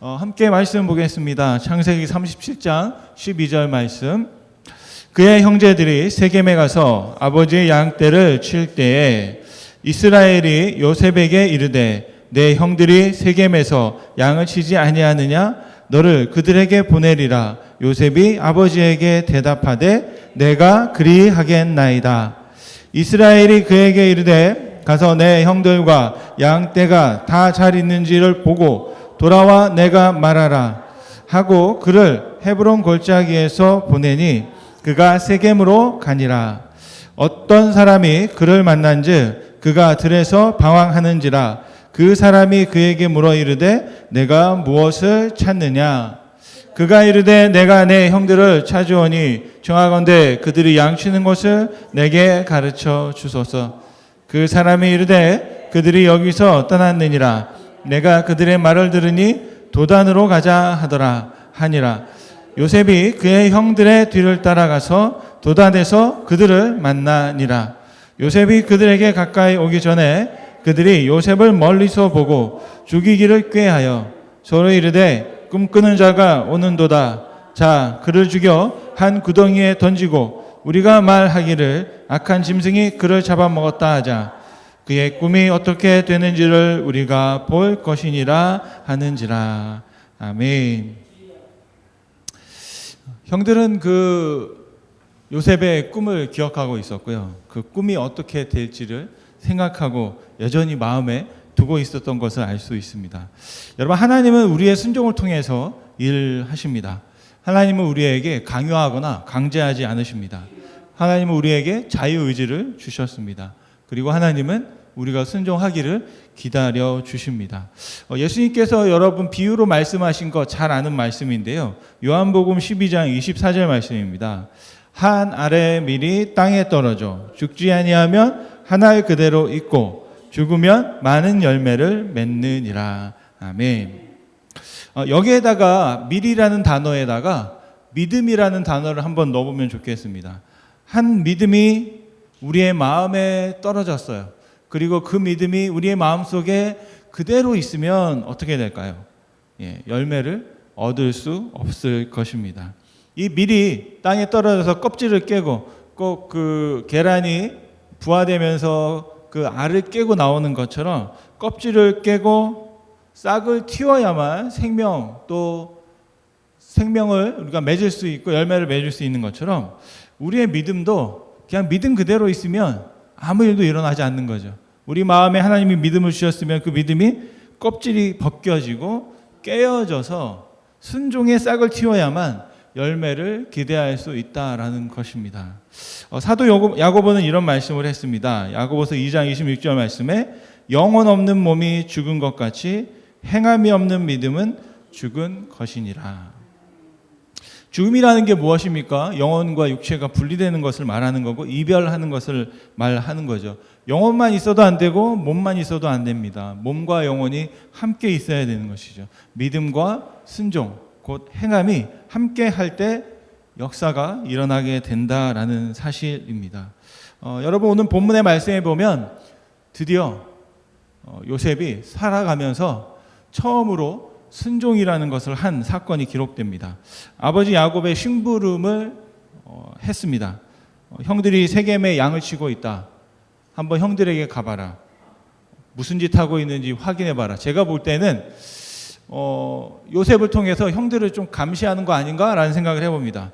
어, 함께 말씀 보겠습니다. 창세기 37장 12절 말씀. 그의 형제들이 세겜에 가서 아버지의 양떼를 칠 때에 이스라엘이 요셉에게 이르되 내 형들이 세겜에서 양을 치지 아니하느냐 너를 그들에게 보내리라 요셉이 아버지에게 대답하되 내가 그리하겠나이다 이스라엘이 그에게 이르되 가서 내 형들과 양떼가 다 잘 있는지를 보고 돌아와 내가 말하라 하고 그를 헤브론 골짜기에서 보내니 그가 세겜으로 가니라. 어떤 사람이 그를 만난즉 그가 들에서 방황하는지라 그 사람이 그에게 물어 이르되 내가 무엇을 찾느냐? 그가 이르되 내가 내 형들을 찾으오니 정하건대 그들이 양치는 곳을 내게 가르쳐 주소서 그 사람이 이르되 그들이 여기서 떠났느니라. 내가 그들의 말을 들으니 도단으로 가자 하더라 하니라. 요셉이 그의 형들의 뒤를 따라가서 도단에서 그들을 만나니라. 요셉이 그들에게 가까이 오기 전에 그들이 요셉을 멀리서 보고 죽이기를 꾀하여 서로 이르되 꿈꾸는 자가 오는도다. 자 그를 죽여 한 구덩이에 던지고 우리가 말하기를 악한 짐승이 그를 잡아먹었다 하자 그의 꿈이 어떻게 되는지를 우리가 볼 것이니라 하는지라 아멘. 형들은 그 요셉의 꿈을 기억하고 있었고요. 그 꿈이 어떻게 될지를 생각하고 여전히 마음에 두고 있었던 것을 알 수 있습니다. 여러분 하나님은 우리의 순종을 통해서 일하십니다. 하나님은 우리에게 강요하거나 강제하지 않으십니다. 하나님은 우리에게 자유 의지를 주셨습니다. 그리고 하나님은 우리가 순종하기를 기다려 주십니다. 어, 예수님께서 여러분 비유로 말씀하신 거 잘 아는 말씀인데요. 요한복음 12장 24절 말씀입니다. 한 알의 밀이 땅에 떨어져 죽지 아니하면 하나의 그대로 있고 죽으면 많은 열매를 맺느니라. 아멘. 어, 여기에다가 밀이라는 단어에다가 믿음이라는 단어를 한번 넣어보면 좋겠습니다. 한 믿음이 우리의 마음에 떨어졌어요. 그리고 그 믿음이 우리의 마음 속에 그대로 있으면 어떻게 될까요? 예, 열매를 얻을 수 없을 것입니다. 이 밀이 땅에 떨어져서 껍질을 깨고 꼭 그 계란이 부화되면서 그 알을 깨고 나오는 것처럼 껍질을 깨고 싹을 틔워야만 생명 또 생명을 우리가 맺을 수 있고 열매를 맺을 수 있는 것처럼 우리의 믿음도 그냥 믿음 그대로 있으면 아무 일도 일어나지 않는 거죠. 우리 마음에 하나님이 믿음을 주셨으면 그 믿음이 껍질이 벗겨지고 깨어져서 순종의 싹을 틔워야만 열매를 기대할 수 있다라는 것입니다. 어, 사도 야고- 야고보는 이런 말씀을 했습니다. 야고보서 2장 26절 말씀에 영혼 없는 몸이 죽은 것 같이 행함이 없는 믿음은 죽은 것이니라. 죽음이라는 게 무엇입니까? 영혼과 육체가 분리되는 것을 말하는 거고 이별하는 것을 말하는 거죠. 영혼만 있어도 안 되고 몸만 있어도 안 됩니다. 몸과 영혼이 함께 있어야 되는 것이죠. 믿음과 순종, 곧 행함이 함께 할 때 역사가 일어나게 된다라는 사실입니다. 어, 여러분 오늘 본문의 말씀에 보면 드디어 어, 요셉이 살아가면서 처음으로 순종이라는 것을 한 사건이 기록됩니다. 아버지 야곱의 심부름을 어, 했습니다. 어, 형들이 세겜에 양을 치고 있다. 한번 형들에게 가봐라. 무슨 짓 하고 있는지 확인해봐라. 제가 볼 때는 어, 요셉을 통해서 형들을 좀 감시하는 거 아닌가라는 생각을 해봅니다.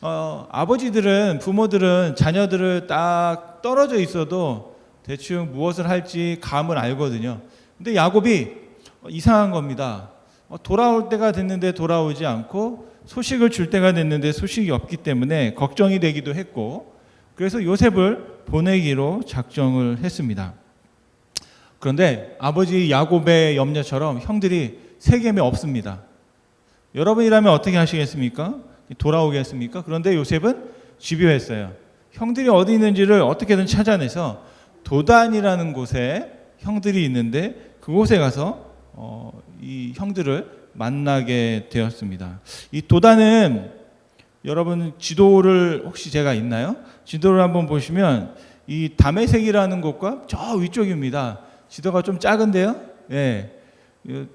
어, 아버지들은 부모들은 자녀들을 딱 떨어져 있어도 대충 무엇을 할지 감을 알거든요. 근데 야곱이 이상한 겁니다. 어, 돌아올 때가 됐는데 돌아오지 않고 소식을 줄 때가 됐는데 소식이 없기 때문에 걱정이 되기도 했고 그래서 요셉을 보내기로 작정을 했습니다. 그런데 아버지 야곱의 염려처럼 형들이 세겜에 없습니다. 여러분이라면 어떻게 하시겠습니까? 돌아오겠습니까? 그런데 요셉은 집요했어요. 형들이 어디 있는지를 어떻게든 찾아내서 도단이라는 곳에 형들이 있는데 그곳에 가서 어, 이 형들을 만나게 되었습니다. 이 도단은 여러분 지도를 혹시 제가 있나요? 지도를 한번 보시면 이 다메색이라는 곳과 저 위쪽입니다. 지도가 좀 작은데요. 예. 이,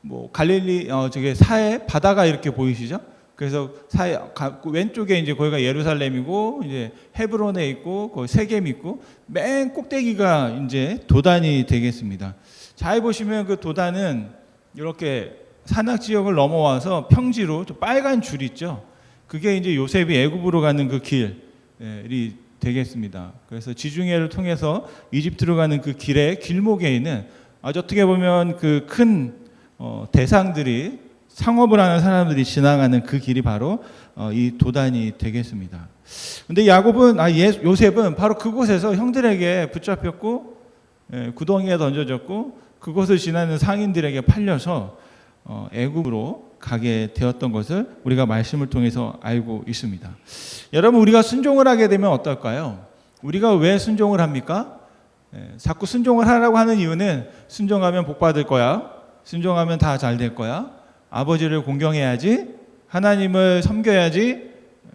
뭐 갈릴리 어 저게 사해 바다가 이렇게 보이시죠? 그래서 사해 가- 그 왼쪽에 이제 거기가 예루살렘이고 이제 헤브론에 있고 거기 세겜 있고 맨 꼭대기가 이제 도단이 되겠습니다. 잘 보시면 그 도단은 이렇게 산악 지역을 넘어와서 평지로 저 빨간 줄 있죠. 그게 이제 요셉이 애굽으로 가는 그 길이 되겠습니다. 그래서 지중해를 통해서 이집트로 가는 그 길의 길목에 있는 아주 어떻게 보면 그큰 어, 대상들이 상업을 하는 사람들이 지나가는 그 길이 바로 어, 이 도단이 되겠습니다. 근데 야곱은 아 예, 요셉은 바로 그곳에서 형들에게 붙잡혔고 예, 구덩이에 던져졌고 그곳을 지나는 상인들에게 팔려서 어, 애굽으로 가게 되었던 것을 우리가 말씀을 통해서 알고 있습니다. 여러분 우리가 순종을 하게 되면 어떨까요? 우리가 왜 순종을 합니까? 예, 자꾸 순종을 하라고 하는 이유는 순종하면 복 받을 거야. 순종하면 다 잘 될 거야. 아버지를 공경해야지. 하나님을 섬겨야지.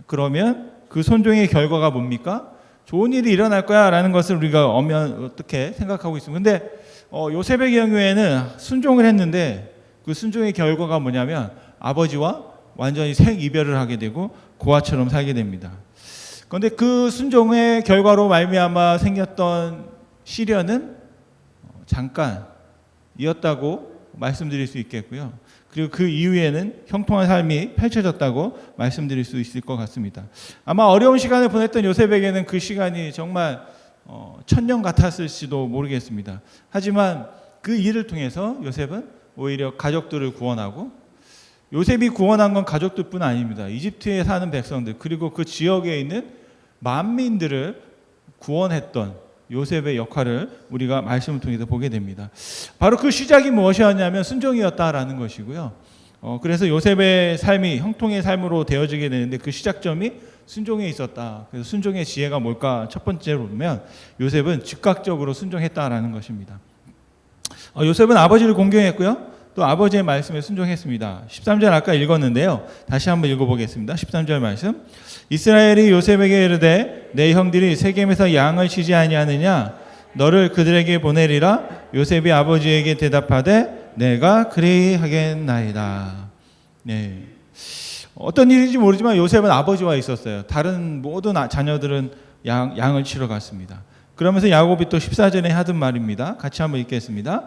그러면 그 순종의 결과가 뭡니까? 좋은 일이 일어날 거야 라는 것을 우리가 엄연 어떻게 생각하고 있습니다. 근데 어, 요셉의 경우에는 순종을 했는데 그 순종의 결과가 뭐냐면 아버지와 완전히 생 이별을 하게 되고 고아처럼 살게 됩니다. 그런데 그 순종의 결과로 말미암아 생겼던 시련은 어, 잠깐이었다고 말씀드릴 수 있겠고요. 그리고 그 이후에는 형통한 삶이 펼쳐졌다고 말씀드릴 수 있을 것 같습니다. 아마 어려운 시간을 보냈던 요셉에게는 그 시간이 정말 어, 천년 같았을지도 모르겠습니다. 하지만 그 일을 통해서 요셉은 오히려 가족들을 구원하고 요셉이 구원한 건 가족들뿐 아닙니다. 이집트에 사는 백성들 그리고 그 지역에 있는 만민들을 구원했던 요셉의 역할을 우리가 말씀을 통해서 보게 됩니다. 바로 그 시작이 무엇이었냐면 순종이었다라는 것이고요. 어, 그래서 요셉의 삶이 형통의 삶으로 되어지게 되는데 그 시작점이 순종에 있었다. 그래서 순종의 지혜가 뭘까? 첫 번째로 보면 요셉은 즉각적으로 순종했다라는 것입니다. 어, 요셉은 아버지를 공경했고요. 또 아버지의 말씀에 순종했습니다. 13절 아까 읽었는데요. 다시 한번 읽어보겠습니다. 13절 말씀. 이스라엘이 요셉에게 이르되 내 형들이 세겜에서 양을 치지 아니하느냐 너를 그들에게 보내리라 요셉이 아버지에게 대답하되 내가 그리 하겠나이다. 네. 어떤 일인지 모르지만 요셉은 아버지와 있었어요. 다른 모든 아- 자녀들은 양, 양을 치러 갔습니다. 그러면서 야곱이 또 14절에 하던 말입니다. 같이 한번 읽겠습니다.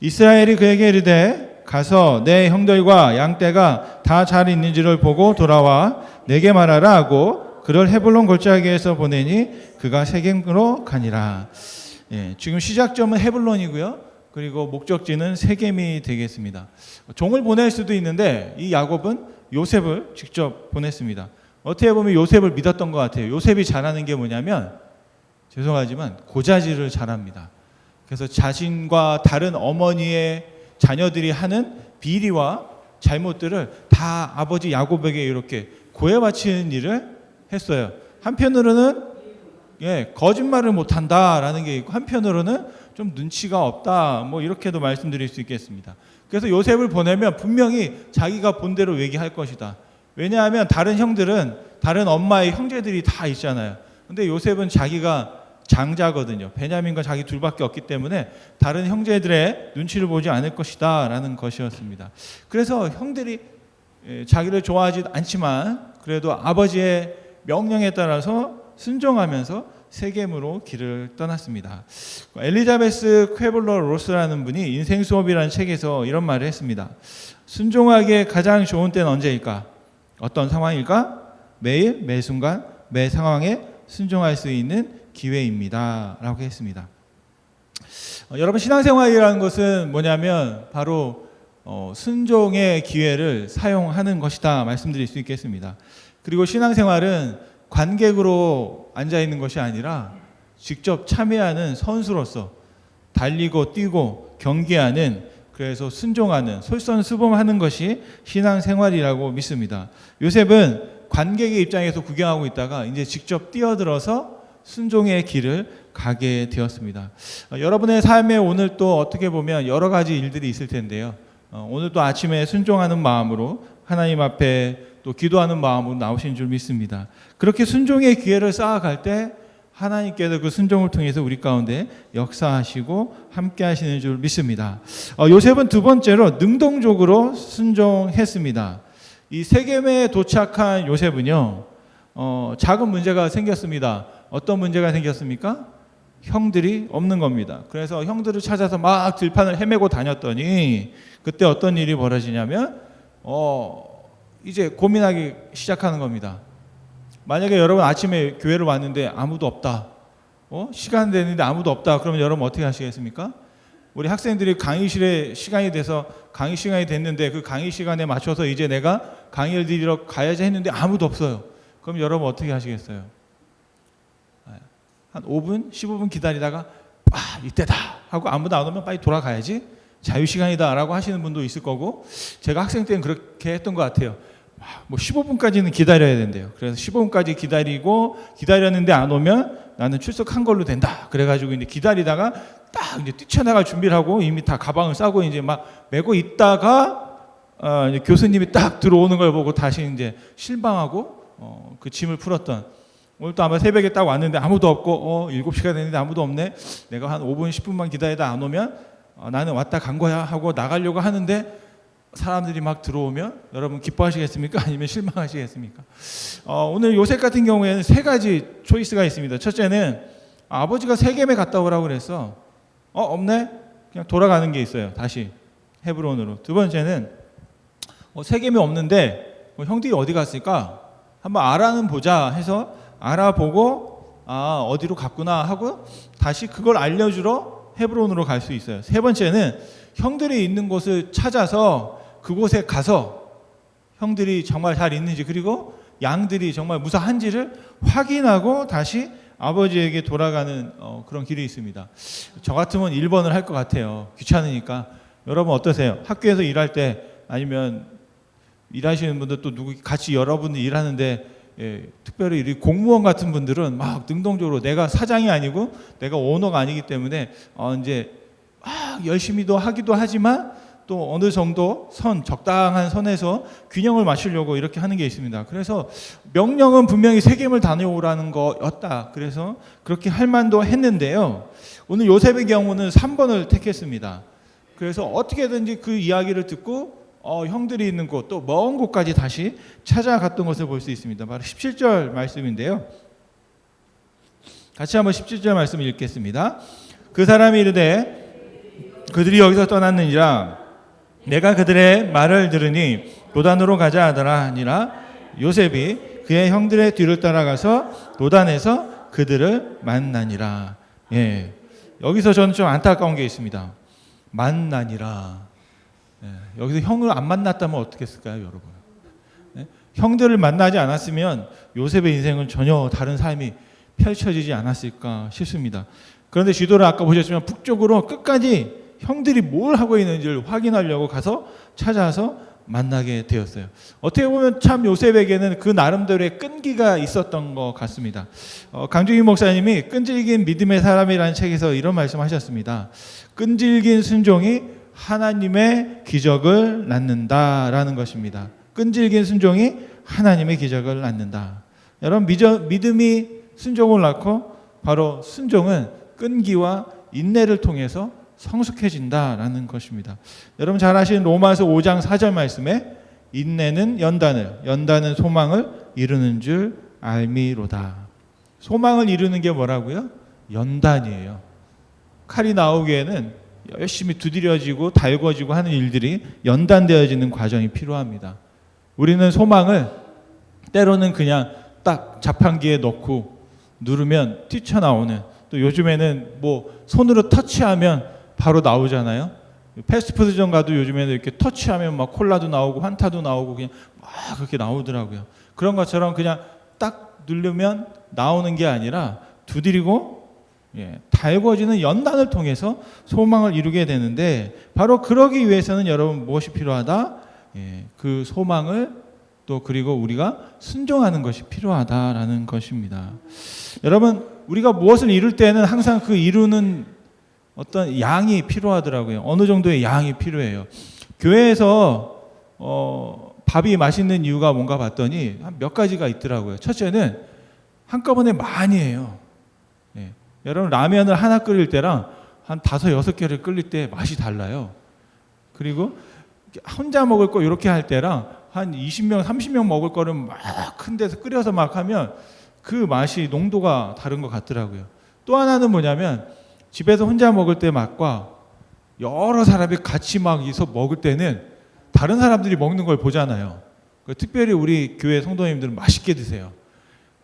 이스라엘이 그에게 이르되 가서 내 형들과 양떼가 다 잘 있는지를 보고 돌아와 내게 말하라 하고 그를 헤블론 골짜기에서 보내니 그가 세겜으로 가니라. 예, 지금 시작점은 헤블론이고요. 그리고 목적지는 세겜이 되겠습니다. 종을 보낼 수도 있는데 이 야곱은 요셉을 직접 보냈습니다. 어떻게 보면 요셉을 믿었던 것 같아요. 요셉이 잘하는 게 뭐냐면 죄송하지만 고자질을 잘합니다. 그래서 자신과 다른 어머니의 자녀들이 하는 비리와 잘못들을 다 아버지 야곱에게 이렇게 고해 바치는 일을 했어요. 한편으로는 예, 거짓말을 못 한다라는 게 있고 한편으로는 좀 눈치가 없다. 뭐 이렇게도 말씀드릴 수 있겠습니다. 그래서 요셉을 보내면 분명히 자기가 본대로 얘기할 것이다. 왜냐하면 다른 형들은 다른 엄마의 형제들이 다 있잖아요. 근데 요셉은 자기가 장자거든요. 베냐민과 자기 둘밖에 없기 때문에 다른 형제들의 눈치를 보지 않을 것이다라는 것이었습니다. 그래서 형들이 예, 자기를 좋아하지 않지만 그래도 아버지의 명령에 따라서 순종하면서 세겜으로 길을 떠났습니다. 엘리자베스 쾌블러 로스라는 분이 인생 수업이라는 책에서 이런 말을 했습니다. 순종하기에 가장 좋은 때는 언제일까? 어떤 상황일까? 매일, 매 순간, 매 상황에 순종할 수 있는 기회입니다 라고 했습니다. 어, 여러분 신앙생활이라는 것은 뭐냐면 바로 어, 순종의 기회를 사용하는 것이다 말씀드릴 수 있겠습니다. 그리고 신앙생활은 관객으로 앉아 있는 것이 아니라 직접 참여하는 선수로서 달리고 뛰고 경기하는 그래서 순종하는 솔선수범하는 것이 신앙생활이라고 믿습니다. 요셉은 관객의 입장에서 구경하고 있다가 이제 직접 뛰어들어서 순종의 길을 가게 되었습니다. 어, 여러분의 삶에 오늘 또 어떻게 보면 여러 가지 일들이 있을 텐데요. 어, 오늘 또 아침에 순종하는 마음으로 하나님 앞에 또 기도하는 마음으로 나오신 줄 믿습니다. 그렇게 순종의 기회를 쌓아갈 때 하나님께서 그 순종을 통해서 우리 가운데 역사하시고 함께 하시는 줄 믿습니다. 어, 요셉은 두 번째로 능동적으로 순종했습니다. 이 세겜에 도착한 요셉은요, 어, 작은 문제가 생겼습니다. 어떤 문제가 생겼습니까? 형들이 없는 겁니다. 그래서 형들을 찾아서 막 들판을 헤매고 다녔더니 그때 어떤 일이 벌어지냐면 어 이제 고민하기 시작하는 겁니다. 만약에 여러분 아침에 교회를 왔는데 아무도 없다. 어? 시간 되는데 아무도 없다. 그러면 여러분 어떻게 하시겠습니까? 우리 학생들이 강의실에 시간이 돼서 강의 시간이 됐는데 그 강의 시간에 맞춰서 이제 내가 강의를 드리러 가야지 했는데 아무도 없어요. 그럼 여러분 어떻게 하시겠어요? 한 5분, 15분 기다리다가 아 이때다 하고 아무도 안 오면 빨리 돌아가야지 자유 시간이다라고 하시는 분도 있을 거고 제가 학생 때는 그렇게 했던 것 같아요. 아, 뭐 15분까지는 기다려야 된대요. 그래서 15분까지 기다리고 기다렸는데 안 오면 나는 출석한 걸로 된다. 그래가지고 이제 기다리다가 딱 이제 뛰쳐나갈 준비를 하고 이미 다 가방을 싸고 이제 막 메고 있다가 어, 교수님이 딱 들어오는 걸 보고 다시 이제 실망하고 어, 그 짐을 풀었던 오늘 또 아마 새벽에 딱 왔는데 아무도 없고 어 7시가 됐는데 아무도 없네. 내가 한 5분 10분만 기다리다 안 오면 어, 나는 왔다 간 거야 하고 나가려고 하는데 사람들이 막 들어오면 여러분 기뻐하시겠습니까? 아니면 실망하시겠습니까? 어, 오늘 요셉 같은 경우에는 세 가지 초이스가 있습니다. 첫째는 아버지가 세겜에 갔다 오라고 그랬어. 어 없네. 그냥 돌아가는 게 있어요. 다시 헤브론으로. 두 번째는 어, 세겜이 없는데 뭐 형들이 어디 갔을까? 한번 알아는 보자 해서 알아보고 아 어디로 갔구나 하고 다시 그걸 알려주러 헤브론으로 갈 수 있어요. 세 번째는 형들이 있는 곳을 찾아서 그곳에 가서 형들이 정말 잘 있는지 그리고 양들이 정말 무사한지를 확인하고 다시 아버지에게 돌아가는 어, 그런 길이 있습니다. 저 같으면 1번을 할 것 같아요. 귀찮으니까. 여러분 어떠세요? 학교에서 일할 때 아니면 일하시는 분들 또 누구 같이 여러분이 일하는데 예, 특별히 이 공무원 같은 분들은 막 능동적으로 내가 사장이 아니고 내가 오너가 아니기 때문에 어 이제 막 열심히도 하기도 하지만 또 어느 정도 선 적당한 선에서 균형을 맞추려고 이렇게 하는 게 있습니다. 그래서 명령은 분명히 세겜을 다녀오라는 거였다. 그래서 그렇게 할 만도 했는데요. 오늘 요셉의 경우는 3번을 택했습니다. 그래서 어떻게든지 그 이야기를 듣고 어, 형들이 있는 곳 또 먼 곳까지 다시 찾아갔던 것을 볼 수 있습니다. 바로 17절 말씀인데요. 같이 한번 17절 말씀 읽겠습니다. 그 사람이 이르되 그들이 여기서 떠났느니라 내가 그들의 말을 들으니 도단으로 가자 하더라 하니라 요셉이 그의 형들의 뒤를 따라가서 도단에서 그들을 만나니라. 예. 여기서 저는 좀 안타까운 게 있습니다. 만나니라. 예, 여기서 형을 안 만났다면 어떻게 했을까요, 여러분? 예? 형들을 만나지 않았으면 요셉의 인생은 전혀 다른 삶이 펼쳐지지 않았을까 싶습니다. 그런데 지도를 아까 보셨지만 북쪽으로 끝까지 형들이 뭘 하고 있는지를 확인하려고 가서 찾아서 만나게 되었어요. 어떻게 보면 참 요셉에게는 그 나름대로의 끈기가 있었던 것 같습니다. 어, 강중희 목사님이 끈질긴 믿음의 사람이라는 책에서 이런 말씀하셨습니다. 끈질긴 순종이 하나님의 기적을 낳는다라는 것입니다. 끈질긴 순종이 하나님의 기적을 낳는다. 여러분 믿음이 순종을 낳고 바로 순종은 끈기와 인내를 통해서 성숙해진다라는 것입니다. 여러분 잘 아시는 로마서 5장 4절 말씀에 인내는 연단을, 연단은 소망을 이루는 줄 알미로다. 소망을 이루는 게 뭐라고요? 연단이에요. 칼이 나오기에는 열심히 두드려지고 달궈지고 하는 일들이 연단되어지는 과정이 필요합니다. 우리는 소망을 때로는 그냥 딱 자판기에 넣고 누르면 뛰쳐나오는 또 요즘에는 뭐 손으로 터치하면 바로 나오잖아요. 패스트푸드점 가도 요즘에는 이렇게 터치하면 막 콜라도 나오고 환타도 나오고 그냥 막 그렇게 나오더라고요. 그런 것처럼 그냥 딱 누르면 나오는 게 아니라 두드리고 예, 달궈지는 연단을 통해서 소망을 이루게 되는데 바로 그러기 위해서는 여러분 무엇이 필요하다? 예, 그 소망을 또 그리고 우리가 순종하는 것이 필요하다라는 것입니다. 여러분 우리가 무엇을 이룰 때는 항상 그 이루는 어떤 양이 필요하더라고요. 어느 정도의 양이 필요해요. 교회에서 어, 밥이 맛있는 이유가 뭔가 봤더니 한 몇 가지가 있더라고요. 첫째는 한꺼번에 많이 해요. 여러분 라면을 하나 끓일 때랑 한 다섯 여섯 개를 끓일 때 맛이 달라요. 그리고 혼자 먹을 거 이렇게 할 때랑 한 20명, 30명 먹을 거를 막 큰 데서 끓여서 막 하면 그 맛이 농도가 다른 것 같더라고요. 또 하나는 뭐냐면 집에서 혼자 먹을 때 맛과 여러 사람이 같이 막 있어 먹을 때는 다른 사람들이 먹는 걸 보잖아요. 그 특별히 우리 교회 성도님들은 맛있게 드세요.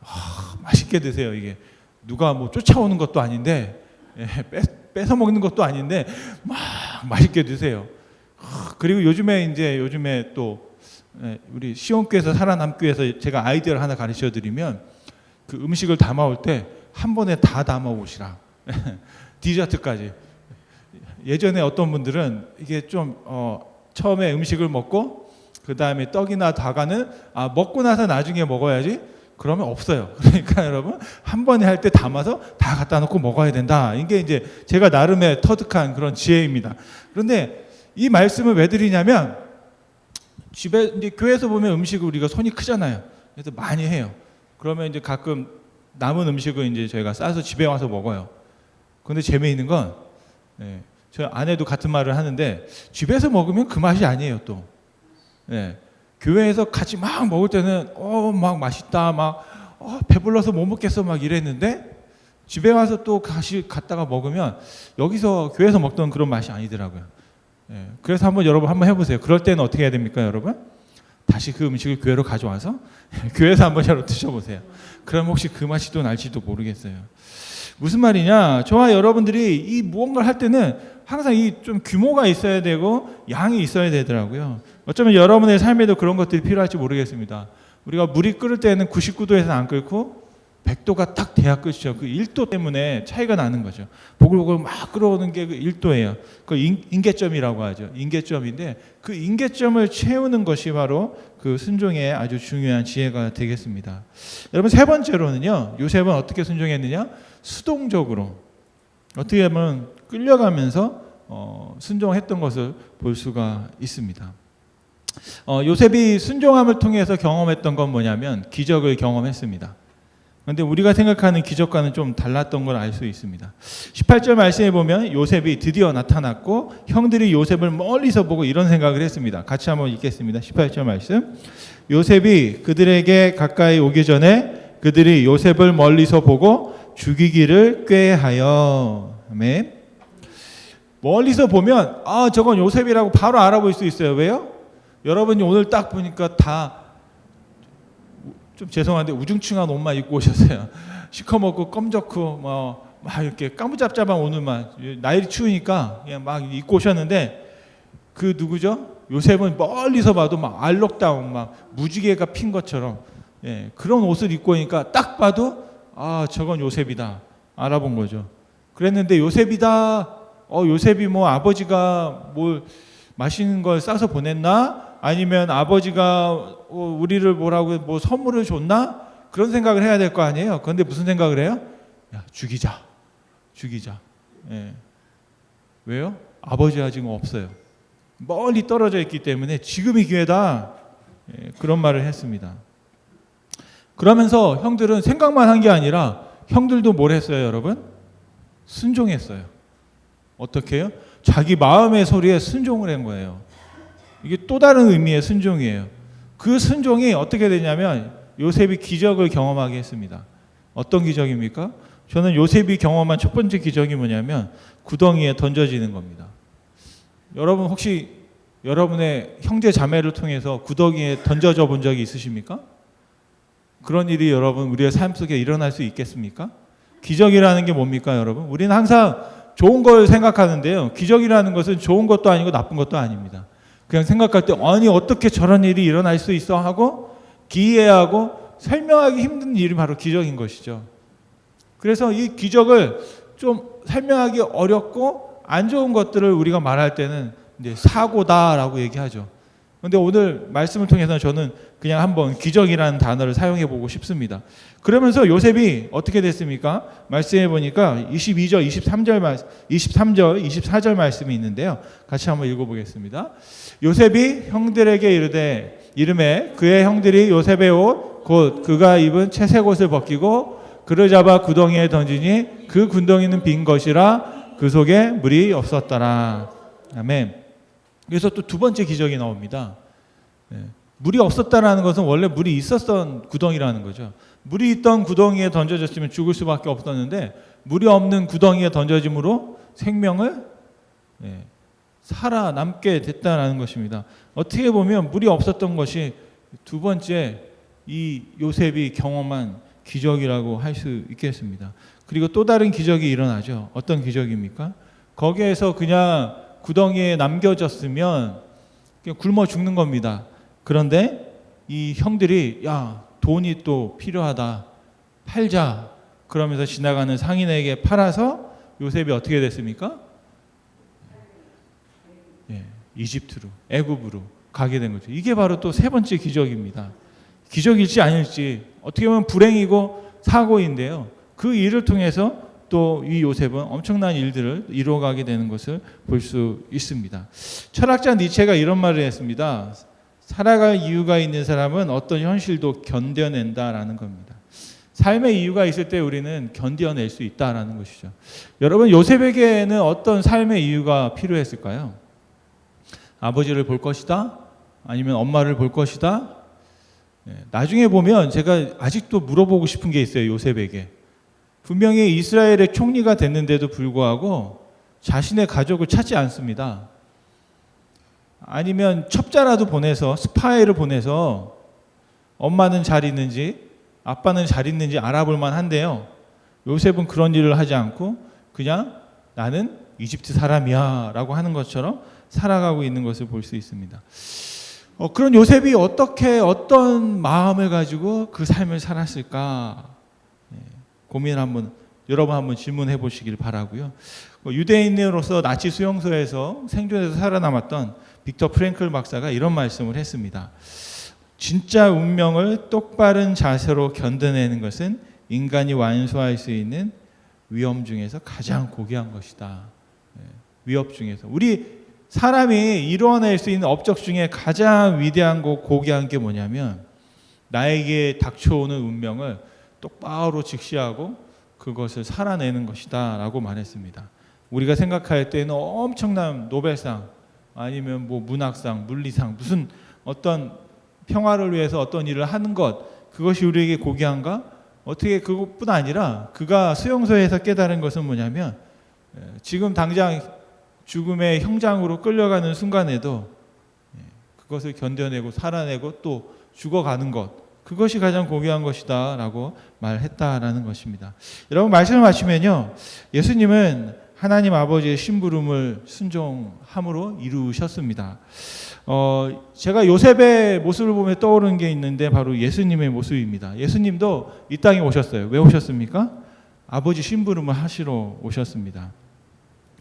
아, 맛있게 드세요. 이게 누가 뭐 쫓아오는 것도 아닌데 예, 뺏, 뺏어 먹는 것도 아닌데 막 맛있게 드세요. 아, 그리고 요즘에 이제 요즘에 또 예, 우리 시온교에서 살아남교에서 제가 아이디어를 하나 가르쳐 드리면 그 음식을 담아올 때 한 번에 다 담아 오시라 디저트까지 예전에 어떤 분들은 이게 좀 어, 처음에 음식을 먹고 그 다음에 떡이나 다가는 아 먹고 나서 나중에 먹어야지 그러면 없어요. 그러니까 여러분 한 번에 할 때 담아서 다 갖다 놓고 먹어야 된다. 이게 이제 제가 나름의 터득한 그런 지혜입니다. 그런데 이 말씀을 왜 드리냐면 집에 이제 교회에서 보면 음식을 우리가 손이 크잖아요. 그래서 많이 해요. 그러면 이제 가끔 남은 음식을 이제 저희가 싸서 집에 와서 먹어요. 근데 재미있는 건 예, 저 아내도 같은 말을 하는데 집에서 먹으면 그 맛이 아니에요 또. 예, 교회에서 같이 막 먹을 때는 어 막 맛있다 막 어, 배불러서 못 먹겠어 막 이랬는데 집에 와서 또 다시 갔다가 먹으면 여기서 교회에서 먹던 그런 맛이 아니더라고요. 예, 그래서 한번 여러분 한번 해보세요. 그럴 때는 어떻게 해야 됩니까, 여러분? 다시 그 음식을 교회로 가져와서 교회에서 한번 여러분 드셔보세요. 그럼 혹시 그 맛이 또 날지도 모르겠어요. 무슨 말이냐? 저와 여러분들이 이 무언가를 할 때는 항상 이 좀 규모가 있어야 되고 양이 있어야 되더라고요. 어쩌면 여러분의 삶에도 그런 것들이 필요할지 모르겠습니다. 우리가 물이 끓을 때는 99도에서 안 끓고 100도가 딱 돼야 끝이죠. 그 1도 때문에 차이가 나는 거죠. 보글보글 막 끓어오는 게 그 1도예요. 그 인- 인계점이라고 하죠. 인계점인데 그 인계점을 채우는 것이 바로 그 순종의 아주 중요한 지혜가 되겠습니다. 여러분 세 번째로는요. 요셉은 어떻게 순종했느냐? 수동적으로 어떻게 보면 끌려가면서 어, 순종했던 것을 볼 수가 있습니다. 어, 요셉이 순종함을 통해서 경험했던 건 뭐냐면 기적을 경험했습니다. 그런데 우리가 생각하는 기적과는 좀 달랐던 걸 알 수 있습니다. 18절 말씀에 보면 요셉이 드디어 나타났고 형들이 요셉을 멀리서 보고 이런 생각을 했습니다. 같이 한번 읽겠습니다. 18절 말씀. 요셉이 그들에게 가까이 오기 전에 그들이 요셉을 멀리서 보고 죽이기를 꾀하여 아멘. 멀리서 보면 아 저건 요셉이라고 바로 알아볼 수 있어요. 왜요? 여러분이 오늘 딱 보니까 다 좀 죄송한데 우중충한 옷만 입고 오셨어요. 시커멓고 검적고 뭐 막 이렇게 까무잡잡한 오늘만 날이 추우니까 그냥 막 입고 오셨는데 그 누구죠? 요셉은 멀리서 봐도 막 알록다운 막 무지개가 핀 것처럼 예, 그런 옷을 입고 오니까 딱 봐도 아 저건 요셉이다 알아본 거죠. 그랬는데 요셉이다. 어 요셉이 뭐 아버지가 뭘 맛있는 걸 싸서 보냈나? 아니면 아버지가 어, 우리를 뭐라고 뭐 선물을 줬나? 그런 생각을 해야 될 거 아니에요. 그런데 무슨 생각을 해요? 야 죽이자, 죽이자. 예. 왜요? 아버지가 지금 없어요. 멀리 떨어져 있기 때문에 지금이 기회다. 예, 그런 말을 했습니다. 그러면서 형들은 생각만 한 게 아니라 형들도 뭘 했어요, 여러분? 순종했어요. 어떻게 해요? 자기 마음의 소리에 순종을 한 거예요. 이게 또 다른 의미의 순종이에요. 그 순종이 어떻게 되냐면 요셉이 기적을 경험하게 했습니다. 어떤 기적입니까? 저는 요셉이 경험한 첫 번째 기적이 뭐냐면 구덩이에 던져지는 겁니다. 여러분 혹시 여러분의 형제 자매를 통해서 구덩이에 던져져 본 적이 있으십니까? 그런 일이 여러분 우리의 삶 속에 일어날 수 있겠습니까? 기적이라는 게 뭡니까, 여러분? 우리는 항상 좋은 걸 생각하는데요. 기적이라는 것은 좋은 것도 아니고 나쁜 것도 아닙니다. 그냥 생각할 때 아니 어떻게 저런 일이 일어날 수 있어 하고 기이해하고 설명하기 힘든 일이 바로 기적인 것이죠. 그래서 이 기적을 좀 설명하기 어렵고 안 좋은 것들을 우리가 말할 때는 이제 사고다라고 얘기하죠. 근데 오늘 말씀을 통해서 저는 그냥 한번 기적이라는 단어를 사용해 보고 싶습니다. 그러면서 요셉이 어떻게 됐습니까? 말씀해 보니까 22절, 23절 말 23절, 24절 말씀이 있는데요. 같이 한번 읽어 보겠습니다. 요셉이 형들에게 이르되 이름에 그의 형들이 요셉의 옷 곧 그가 입은 채색 옷을 벗기고 그를 잡아 구덩이에 던지니 그 구덩이는 빈 것이라 그 속에 물이 없었더라. 아멘. 그래서 또 두 번째 기적이 나옵니다. 네. 물이 없었다라는 것은 원래 물이 있었던 구덩이라는 거죠. 물이 있던 구덩이에 던져졌으면 죽을 수밖에 없었는데 물이 없는 구덩이에 던져짐으로 생명을 네, 살아남게 됐다라는 것입니다. 어떻게 보면 물이 없었던 것이 두 번째 이 요셉이 경험한 기적이라고 할 수 있겠습니다. 그리고 또 다른 기적이 일어나죠. 어떤 기적입니까? 거기에서 그냥 구덩이에 남겨졌으면 굶어 죽는 겁니다. 그런데 이 형들이 야 돈이 또 필요하다 팔자 그러면서 지나가는 상인에게 팔아서 요셉이 어떻게 됐습니까? 예, 이집트로 애굽으로 가게 된 거죠. 이게 바로 또 세 번째 기적입니다. 기적일지 아닐지 어떻게 보면 불행이고 사고인데요. 그 일을 통해서 또 이 요셉은 엄청난 일들을 이루어가게 되는 것을 볼 수 있습니다. 철학자 니체가 이런 말을 했습니다. 살아갈 이유가 있는 사람은 어떤 현실도 견뎌낸다라는 겁니다. 삶의 이유가 있을 때 우리는 견뎌낼 수 있다라는 것이죠. 여러분 요셉에게는 어떤 삶의 이유가 필요했을까요? 아버지를 볼 것이다, 아니면 엄마를 볼 것이다. 예, 나중에 보면 제가 아직도 물어보고 싶은 게 있어요 요셉에게. 분명히 이스라엘의 총리가 됐는데도 불구하고 자신의 가족을 찾지 않습니다. 아니면 첩자라도 보내서 스파이를 보내서 엄마는 잘 있는지 아빠는 잘 있는지 알아볼 만한데요. 요셉은 그런 일을 하지 않고 그냥 나는 이집트 사람이야 라고 하는 것처럼 살아가고 있는 것을 볼 수 있습니다. 어, 그런 요셉이 어떻게 어떤 마음을 가지고 그 삶을 살았을까 예, 고민 한번 여러분 한번 질문해 보시길 바라고요. 어, 유대인으로서 나치 수용소에서 생존해서 살아남았던 빅터 프랭클 박사가 이런 말씀을 했습니다. 진짜 운명을 똑바른 자세로 견뎌내는 것은 인간이 완수할 수 있는 위험 중에서 가장 고귀한 것이다. 예, 위협 중에서 우리 사람이 이루어낼 수 있는 업적 중에 가장 위대한 거 고귀한 게 뭐냐면 나에게 닥쳐오는 운명을 똑바로 직시하고 그것을 살아내는 것이다 라고 말했습니다. 우리가 생각할 때는 엄청난 노벨상 아니면 뭐 문학상, 물리상 무슨 어떤 평화를 위해서 어떤 일을 하는 것 그것이 우리에게 고귀한가? 어떻게 그것뿐 아니라 그가 수용소에서 깨달은 것은 뭐냐면 예, 지금 당장 죽음의 형장으로 끌려가는 순간에도 예, 그것을 견뎌내고 살아내고 또 죽어가는 것 그것이 가장 고귀한 것이다 라고 말했다라는 것입니다. 여러분 말씀을 마치면요 예수님은 하나님 아버지의 심부름을 순종함으로 이루셨습니다. 어, 제가 요셉의 모습을 보면 떠오르는 게 있는데 바로 예수님의 모습입니다. 예수님도 이 땅에 오셨어요. 왜 오셨습니까? 아버지 심부름을 하시러 오셨습니다.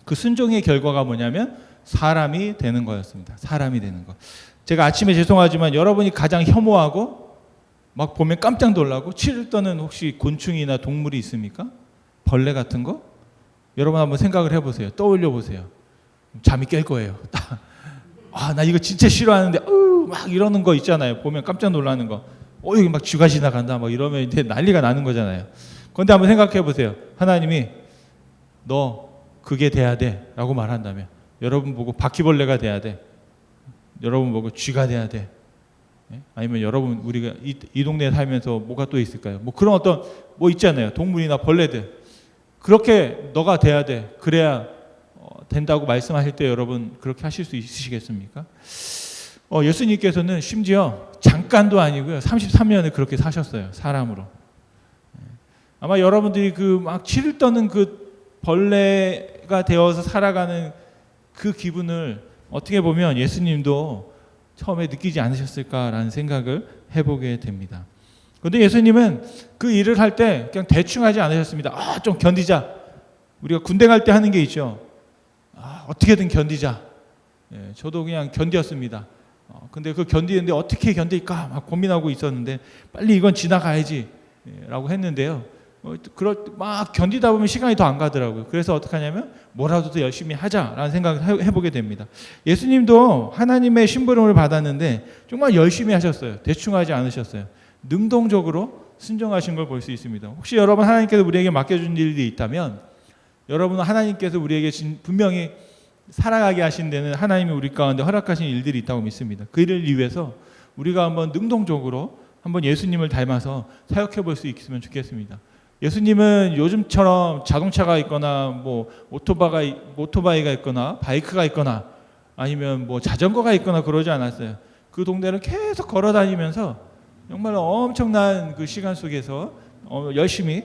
그 순종의 결과가 뭐냐면 사람이 되는 거였습니다. 사람이 되는 거. 제가 아침에 죄송하지만 여러분이 가장 혐오하고 막 보면 깜짝 놀라고 치를 떠는 혹시 곤충이나 동물이 있습니까? 벌레 같은 거? 여러분 한번 생각을 해보세요. 떠올려 보세요. 잠이 깰 거예요. 아, 나 이거 진짜 싫어하는데, 어우, 막 이러는 거 있잖아요. 보면 깜짝 놀라는 거. 어, 여기 막 쥐가 지나간다. 막 이러면 이제 난리가 나는 거잖아요. 그런데 한번 생각해 보세요. 하나님이 너 그게 돼야 돼. 라고 말한다면 여러분 보고 바퀴벌레가 돼야 돼. 여러분 보고 쥐가 돼야 돼. 예? 아니면 여러분 우리가 이, 이 동네에 살면서 뭐가 또 있을까요? 뭐 그런 어떤 뭐 있잖아요. 동물이나 벌레들. 그렇게 너가 돼야 돼. 그래야 어, 된다고 말씀하실 때 여러분 그렇게 하실 수 있으시겠습니까? 어, 예수님께서는 심지어 잠깐도 아니고요. 33년을 그렇게 사셨어요. 사람으로. 예. 아마 여러분들이 그 막 치를 떠는 그 벌레가 되어서 살아가는 그 기분을 어떻게 보면 예수님도 처음에 느끼지 않으셨을까라는 생각을 해보게 됩니다. 그런데 예수님은 그 일을 할 때 그냥 대충 하지 않으셨습니다. 아, 좀 견디자. 우리가 군대 갈 때 하는 게 있죠. 아, 어떻게든 견디자. 예, 저도 그냥 견디었습니다. 어, 근데 그 견디는데 어떻게 견딜까 막 고민하고 있었는데 빨리 이건 지나가야지. 예, 라고 했는데요. 어, 그럴 막 견디다 보면 시간이 더 안 가더라고요. 그래서 어떻게 하냐면 뭐라도 더 열심히 하자라는 생각을 해- 해보게 됩니다. 예수님도 하나님의 심부름을 받았는데 정말 열심히 하셨어요. 대충 하지 않으셨어요. 능동적으로 순종하신 걸 볼 수 있습니다. 혹시 여러분 하나님께서 우리에게 맡겨준 일이 있다면 여러분은 하나님께서 우리에게 진- 분명히 살아가게 하신 데는 하나님이 우리 가운데 허락하신 일들이 있다고 믿습니다. 그 일을 위해서 우리가 한번 능동적으로 한번 예수님을 닮아서 사역해 볼 수 있으면 좋겠습니다. 예수님은 요즘처럼 자동차가 있거나 뭐 오토바가 오토바이가 있거나 바이크가 있거나 아니면 뭐 자전거가 있거나 그러지 않았어요. 그 동네를 계속 걸어 다니면서 정말 엄청난 그 시간 속에서 어, 열심히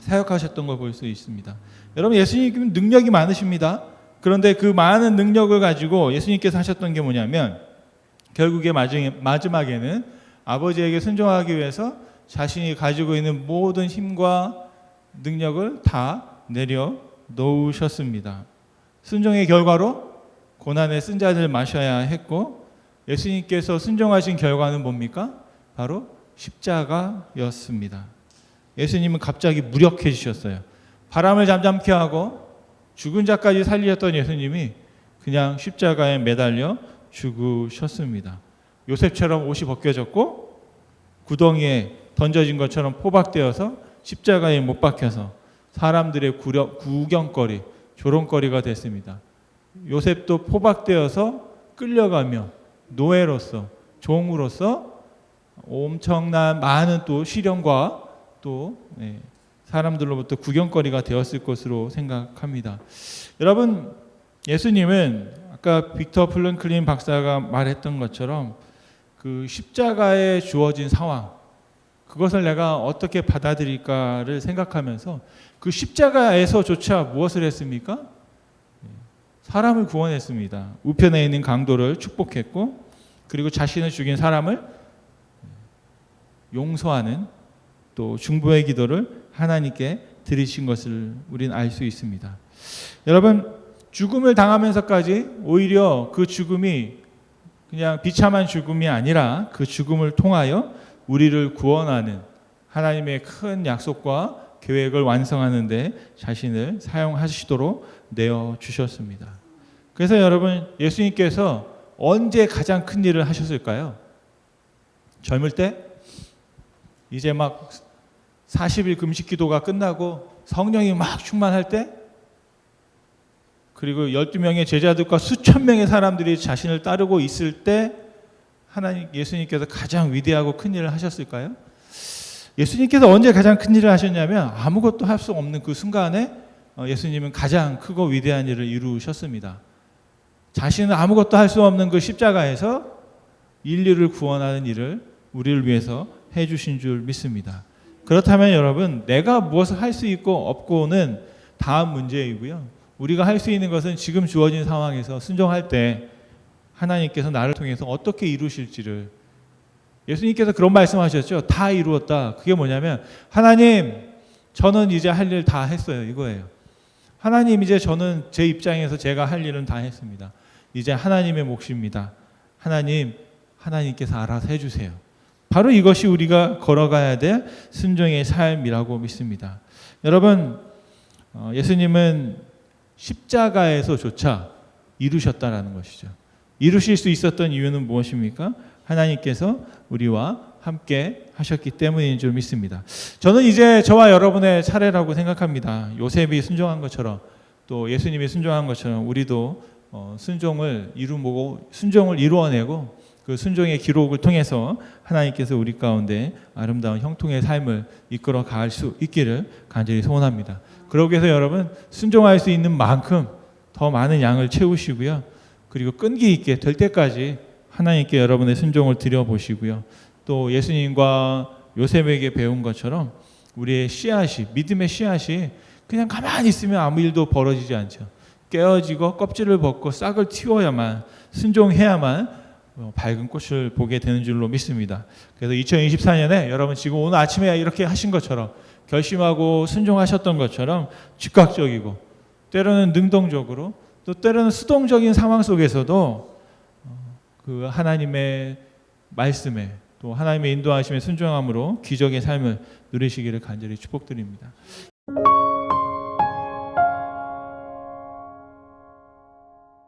사역하셨던 걸 볼 수 있습니다. 여러분 예수님은 능력이 많으십니다. 그런데 그 많은 능력을 가지고 예수님께서 하셨던 게 뭐냐면 결국에 마지막에- 마지막에는 아버지에게 순종하기 위해서 자신이 가지고 있는 모든 힘과 능력을 다 내려 놓으셨습니다. 순종의 결과로 고난의 쓴 잔을 마셔야 했고 예수님께서 순종하신 결과는 뭡니까? 바로 십자가였습니다. 예수님은 갑자기 무력해지셨어요. 바람을 잠잠케 하고 죽은 자까지 살리셨던 예수님이 그냥 십자가에 매달려 죽으셨습니다. 요셉처럼 옷이 벗겨졌고 구덩이에 던져진 것처럼 포박되어서 십자가에 못 박혀서 사람들의 구려, 구경거리, 조롱거리가 됐습니다. 요셉도 포박되어서 끌려가며 노예로서 종으로서 엄청난 많은 또 시련과 또 네, 사람들로부터 구경거리가 되었을 것으로 생각합니다. 여러분 예수님은 아까 빅터 플랭클린 박사가 말했던 것처럼 그 십자가에 주어진 상황 그것을 내가 어떻게 받아들일까를 생각하면서 그 십자가에서조차 무엇을 했습니까? 사람을 구원했습니다. 우편에 있는 강도를 축복했고 그리고 자신을 죽인 사람을 용서하는 또 중보의 기도를 하나님께 드리신 것을 우리는 알 수 있습니다. 여러분 죽음을 당하면서까지 오히려 그 죽음이 그냥 비참한 죽음이 아니라 그 죽음을 통하여 우리를 구원하는 하나님의 큰 약속과 계획을 완성하는데 자신을 사용하시도록 내어 주셨습니다. 그래서 여러분 예수님께서 언제 가장 큰 일을 하셨을까요? 젊을 때 이제 막 40일 금식 기도가 끝나고 성령이 막 충만할 때 그리고 12명의 제자들과 수천 명의 사람들이 자신을 따르고 있을 때 하나님 예수님께서 가장 위대하고 큰 일을 하셨을까요? 예수님께서 언제 가장 큰 일을 하셨냐면 아무것도 할 수 없는 그 순간에 어, 예수님은 가장 크고 위대한 일을 이루셨습니다. 자신은 아무것도 할 수 없는 그 십자가에서 인류를 구원하는 일을 우리를 위해서 해 주신 줄 믿습니다. 그렇다면 여러분, 내가 무엇을 할 수 있고 없고는 다음 문제이고요. 우리가 할 수 있는 것은 지금 주어진 상황에서 순종할 때 하나님께서 나를 통해서 어떻게 이루실지를 예수님께서 그런 말씀하셨죠. 다 이루었다. 그게 뭐냐면 하나님, 저는 이제 할 일 다 했어요. 이거예요. 하나님 이제 저는 제 입장에서 제가 할 일은 다 했습니다. 이제 하나님의 몫입니다. 하나님, 하나님께서 알아서 해 주세요. 바로 이것이 우리가 걸어가야 될 순종의 삶이라고 믿습니다. 여러분, 어, 예수님은 십자가에서조차 이루셨다라는 것이죠. 이루실 수 있었던 이유는 무엇입니까? 하나님께서 우리와 함께 하셨기 때문인 줄 믿습니다. 저는 이제 저와 여러분의 차례라고 생각합니다. 요셉이 순종한 것처럼 또 예수님이 순종한 것처럼 우리도 어, 순종을 이루고 순종을 이루어내고 그 순종의 기록을 통해서 하나님께서 우리 가운데 아름다운 형통의 삶을 이끌어 갈수 있기를 간절히 소원합니다. 그러기 위해서 여러분 순종할 수 있는 만큼 더 많은 양을 채우시고요. 그리고 끈기 있게 될 때까지 하나님께 여러분의 순종을 드려 보시고요. 또 예수님과 요셉에게 배운 것처럼 우리의 씨앗이 믿음의 씨앗이 그냥 가만히 있으면 아무 일도 벌어지지 않죠. 깨어지고 껍질을 벗고 싹을 틔워야만 순종해야만 어, 밝은 꽃을 보게 되는 줄로 믿습니다. 그래서 2024년에 여러분 지금 오늘 아침에 이렇게 하신 것처럼 결심하고 순종하셨던 것처럼 즉각적이고 때로는 능동적으로 또 때로는 수동적인 상황 속에서도 어, 그 하나님의 말씀에 또 하나님의 인도하심에 순종함으로 기적의 삶을 누리시기를 간절히 축복드립니다.